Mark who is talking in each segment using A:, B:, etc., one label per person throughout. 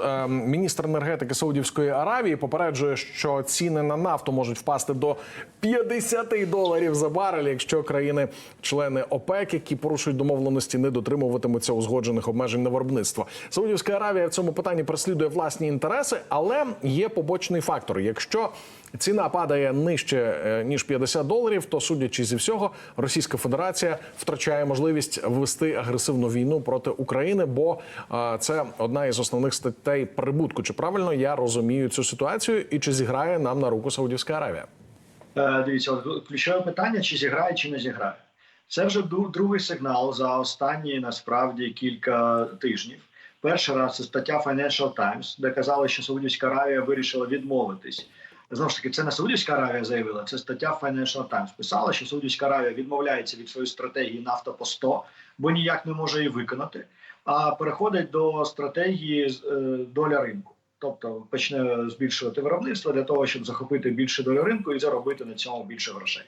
A: Е, Міністр енергетики Саудівської Аравії попереджує, що ціни на нафту можуть впасти до 50 доларів за барель, якщо країни-члени ОПЕК, які порушують домовленості, не дотримуватимуться узгоджених обмежень на виробництво. Саудівська Аравія в цьому питанні переслідує власні інтереси, але є побочний фактор. Якщо ціна падає нижче е, ніж 50 доларів, то судячи зі всього, Російська Федерація втрачає можливість ввести агресивну війну проти України, бо е, це одна із основних статей прибутку. Чи правильно я розумію цю ситуацію, і чи зіграє нам на руку Саудівська Аравія?
B: Е, Дивіться, ключове питання: чи зіграє, чи не зіграє. Це вже другий сигнал за останні насправді кілька тижнів. Перший раз це стаття Financial Times, де казали, що Саудівська Аравія вирішила відмовитись. Знову ж таки, це не Саудівська Аравія заявила, це стаття Financial Times. Писала, що Саудівська Аравія відмовляється від своєї стратегії нафта по 100, бо ніяк не може її виконати, а переходить до стратегії е, доля ринку. Тобто почне збільшувати виробництво для того, щоб захопити більше долю ринку і заробити на цьому більше грошей.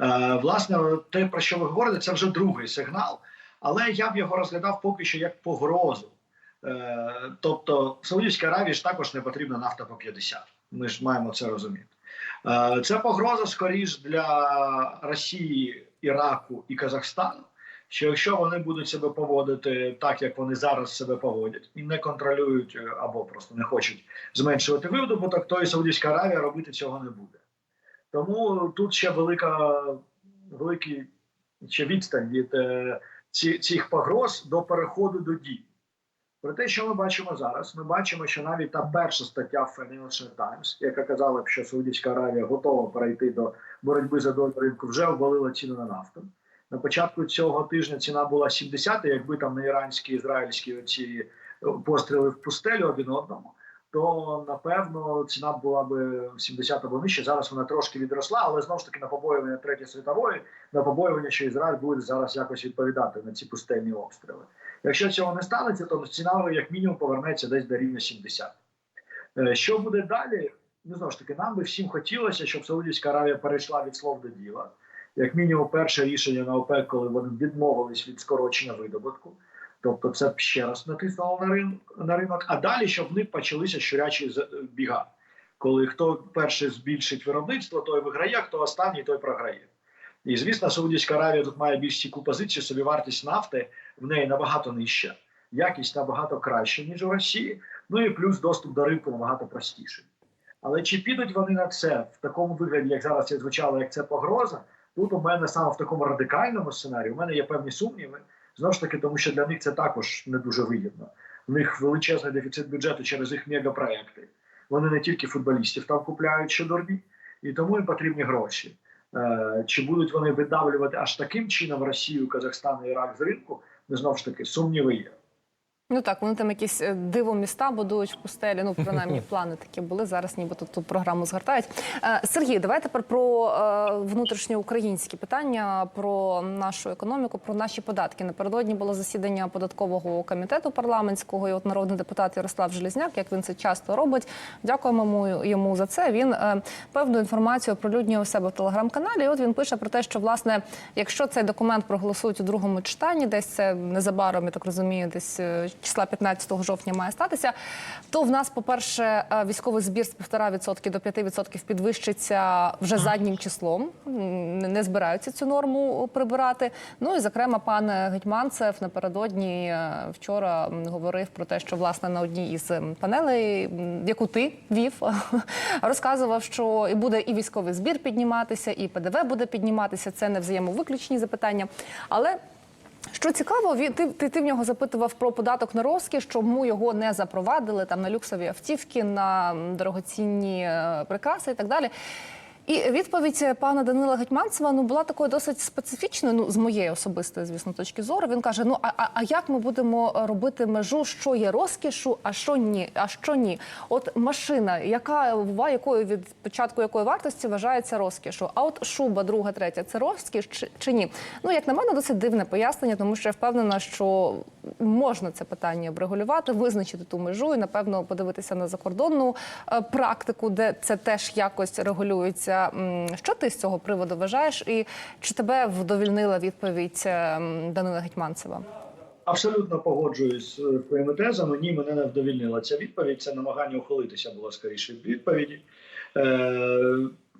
B: Е, власне, те, про що ви говорите, це вже другий сигнал, але я б його розглядав поки що як погрозу. Е, тобто, Саудівській Аравії ж також не потрібна нафта по 50. Ми ж маємо це розуміти. Е, це погроза скоріш для Росії, Іраку і Казахстану. Що якщо вони будуть себе поводити так, як вони зараз себе поводять, і не контролюють е, або просто не хочуть зменшувати видобуток, то і Саудівська Аравія робити цього не буде. Тому тут ще велика, великий ще відстань від е, цих погроз до переходу до дій. Про те, що ми бачимо зараз, ми бачимо, що навіть та перша стаття в Financial Times, яка казала б, що Саудівська Аравія готова перейти до боротьби за долю ринку, вже обвалила ціну на нафту. На початку цього тижня ціна була 70, якби там не іранські ізраїльські оці постріли в пустелю один одному, то напевно ціна була би 70 або нижче. Зараз вона трошки відросла, але знову ж таки на побоювання третьої світової, на побоювання, що Ізраїль буде зараз якось відповідати на ці пустельні обстріли. Якщо цього не станеться, то ціна як мінімум повернеться десь до рівня 70. Е, Що буде далі? Ну знову ж таки, нам би всім хотілося, щоб Саудівська Аравія перейшла від слов до діла. Як мінімум, перше рішення на ОПЕК, коли вони відмовились від скорочення видобутку. Тобто, це ще раз натиснуло на ринок, на ринок. А далі, щоб в них почалися щурячі біга. Коли хто перший збільшить виробництво, той виграє, хто останній, той програє. І звісно, Саудівська Аравія тут має більш стійку позицію, собі вартість нафти в неї набагато нижча, якість набагато краща, ніж у Росії. Ну і плюс доступ до ринку набагато простіший. Але чи підуть вони на це в такому вигляді, як зараз це звучало, як це погроза? Тут у мене саме в такому радикальному сценарії у мене є певні сумніви. Знову ж таки, тому що для них це також не дуже вигідно. У них величезний дефіцит бюджету через їх мегапроекти. Вони не тільки футболістів там купляють що дурні, і тому їм потрібні гроші. Е, чи будуть вони видавлювати аж таким чином Росію, Казахстан і Ірак з ринку? Ну, знову ж таки, сумніви є.
C: Ну так, вони там якісь е, диво міста будують в пустелі. Ну, принаймні, плани такі були. Зараз нібито ту програму згортають. Е, Сергій, давай тепер про е, внутрішньоукраїнські питання, про нашу економіку, про наші податки. Напередодні було засідання податкового комітету парламентського. І от народний депутат Ярослав Желізняк, як він це часто робить. Дякуємо йому, за це. Він певну інформацію оприлюднює у себе в телеграм-каналі. І От він пише про те, що власне, якщо цей документ проголосують у другому читанні, десь це незабаром, я так розумію, десь числа 15 жовтня має статися. То в нас, по-перше, е, військовий збір з 1,5% до 5% підвищиться вже заднім числом. Не збираються цю норму прибирати. Ну і зокрема, пан Гетьманцев напередодні е, вчора говорив про те, що власне на одній із панелей, яку ти вів, розказував, що і буде і військовий збір підніматися, і ПДВ буде підніматися. Це не взаємовиключні запитання. Але що цікаво, він ти, ти, ти в нього запитував про податок на розкіш, чому його не запровадили там на люксові автівки, на дорогоцінні е, прикраси і так далі. І відповідь пана Данила Гетьманцева ну була такою досить специфічною. Ну з моєї особистої, звісно, точки зору. Він каже: Ну а, а, як ми будемо робити межу, що є розкішу, а що ні? А що ні? От машина, яка ва- якою від початку якої вартості вважається розкішу? А от шуба, друга, третя це розкіш чи, чи ні? Ну як на мене, досить дивне пояснення, тому що я впевнена, що можна це питання врегулювати, визначити ту межу і напевно подивитися на закордонну е, практику, де це теж якось регулюється. М, Що ти з цього приводу вважаєш? І чи тебе вдовільнила відповідь е, Данила Гетьманцева?
B: Абсолютно погоджуюсь з твоїми тезами. Ні, мене не вдовільнила ця відповідь. Це намагання ухилитися було скоріше від відповіді. Е,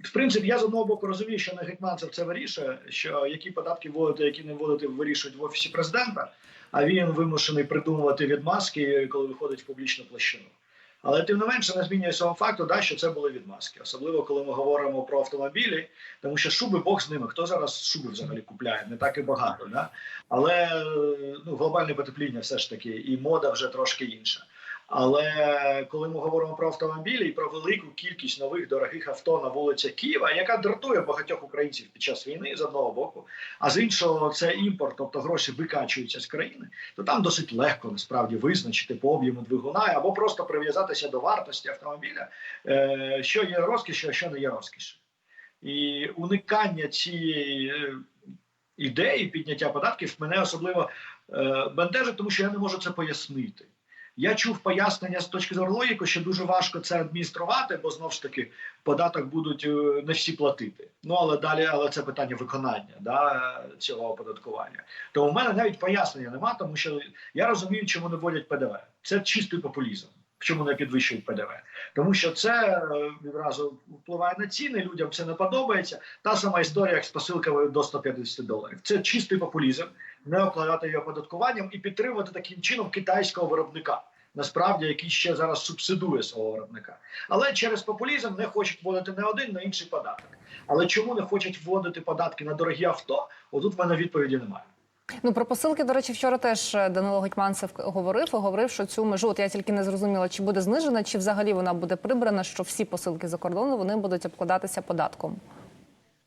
B: в принципі, я з одного боку розумію, що не гетьманцев це вирішує, що які податки вводити, які не вводити, вирішують в офісі президента. А він вимушений придумувати відмазки, коли виходить в публічну площину. Але тим не менше не змінює цього факту, да, що це були відмазки, особливо коли ми говоримо про автомобілі, тому що шуби Бог з ними. Хто зараз шуби взагалі купляє? Не так і багато. Да? Але ну, глобальне потепління все ж таки, і мода вже трошки інша. Але коли ми говоримо про автомобілі і про велику кількість нових дорогих авто на вулицях Києва, яка дратує багатьох українців під час війни з одного боку, а з іншого це імпорт, тобто гроші викачуються з країни, то там досить легко насправді визначити по об'єму двигуна або просто прив'язатися до вартості автомобіля, е, що є розкішю, а що не є розкішю. І уникання цієї е, ідеї підняття податків мене особливо е, бентежить, тому що я не можу це пояснити. Я чув пояснення з точки зору логіки, що дуже важко це адмініструвати, бо знов ж таки податок будуть е, не всі платити. Ну але далі, але це питання виконання да, цього оподаткування. Тому в мене навіть пояснення нема, тому що я розумію, чому не вводять ПДВ. Це чистий популізм. Чому не підвищують ПДВ? Тому що це е, відразу впливає на ціни. Людям це не подобається. Та сама історія, як з посилками до 150 доларів. Це чистий популізм, не обкладати її оподаткуванням і підтримувати таким чином китайського виробника. Насправді, який ще зараз субсидує свого виробника, але через популізм не хочуть вводити не один, не інший податок. Але чому не хочуть вводити податки на дорогі авто? Отут в мене відповіді немає.
C: Ну про посилки, до речі, вчора теж е, Данило Гетьманцев говорив і говорив, що цю межу, от я тільки не зрозуміла, чи буде знижена, чи взагалі вона буде прибрана, що всі посилки за кордону вони будуть обкладатися податком.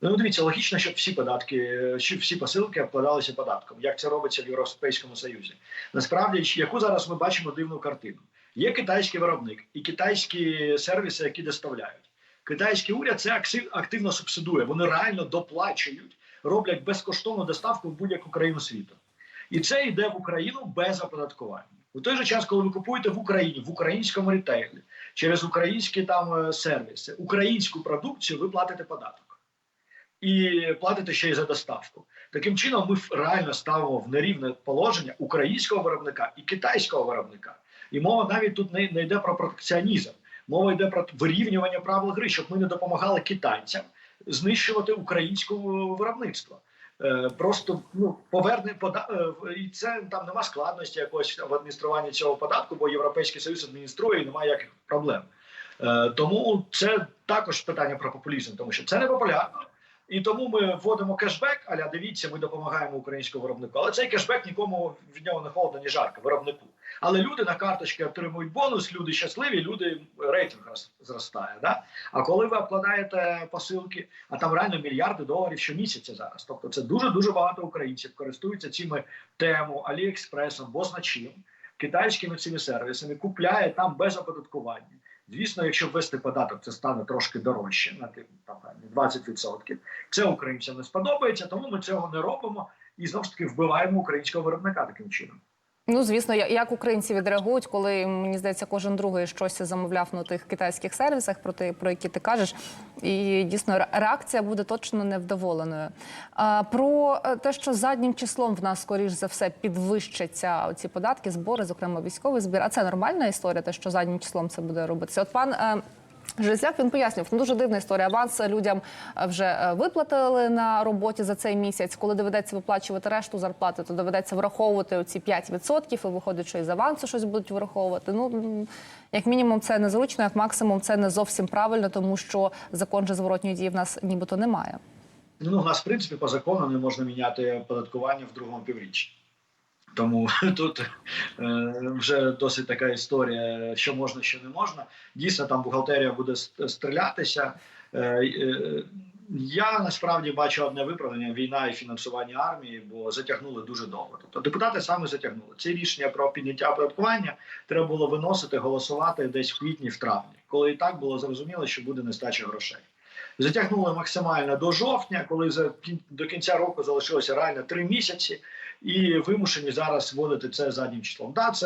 B: Ну, дивіться, логічно, щоб всі податки, щоб всі посилки обкладалися податком, як це робиться в Європейському Союзі. Насправді, яку зараз ми бачимо дивну картину. Є китайський виробник і китайські сервіси, які доставляють. Китайський уряд це активно субсидує. Вони реально доплачують, роблять безкоштовну доставку в будь-яку країну світу. І це йде в Україну без оподаткування. У той же час, коли ви купуєте в Україні, в українському ретейлі, через українські там е, сервіси, українську продукцію, ви платите податок і платите ще й за доставку. Таким чином, ми реально ставимо в нерівне положення українського виробника і китайського виробника. І мова навіть тут не, не йде про протекціонізм. Мова йде про вирівнювання правил гри, щоб ми не допомагали китайцям знищувати українського виробництво. Е, Просто ну поверне пода е, і це там нема складності якось в адмініструванні цього податку, бо європейський союз адмініструє і немає яких проблем. Е, Тому це також питання про популізм, тому що це не популярно. І тому ми вводимо кешбек, аля дивіться, ми допомагаємо українському виробнику. Але цей кешбек нікому від нього не холодно, ні жарко, виробнику. Але люди на карточки отримують бонус, люди щасливі, люди рейтинг зростає. Да? А коли ви обкладаєте посилки, а там реально мільярди доларів щомісяця зараз. Тобто це дуже дуже багато українців користуються цими тему Аліекспресом, бо чим, китайськими цими сервісами, купляє там без оподаткування. Звісно, якщо ввести податок, це стане трошки дорожче на там, певні 20%. Це українцям не сподобається, тому ми цього не робимо і знову ж таки вбиваємо українського виробника таким чином.
C: Ну звісно, як українці відреагують, коли мені здається, кожен другий щось замовляв на тих китайських сервісах, про ти про які ти кажеш, і дійсно реакція буде точно невдоволеною. А, про е, те, що заднім числом в нас скоріш за все підвищаться ці податки, збори, зокрема військовий збір. А це нормальна історія, те, що заднім числом це буде робитися. От пан. Железняк він пояснював, ну дуже дивна історія. Аванс людям е, вже е, виплатили на роботі за цей місяць. Коли доведеться виплачувати решту зарплати, то доведеться враховувати оці 5%, і виходить, що із авансу щось будуть враховувати. Ну як мінімум, це незручно, як максимум, це не зовсім правильно, тому що закон же зворотньої дії в нас нібито немає.
B: Ну, у нас, в принципі, по закону не можна міняти оподаткування в другому півріччі. Тому тут е, вже досить така історія, що можна, що не можна. Дійсно, там бухгалтерія буде стрілятися. Е, е, я насправді бачу одне виправдання: війна і фінансування армії, бо затягнули дуже довго. Тобто депутати саме затягнули. Це рішення про підняття оподаткування треба було виносити, голосувати десь в квітні, в травні, коли і так було зрозуміло, що буде нестача грошей. Затягнули максимально до жовтня, коли за до кінця року залишилося реально три місяці, і вимушені зараз вводити це заднім числом. Да, це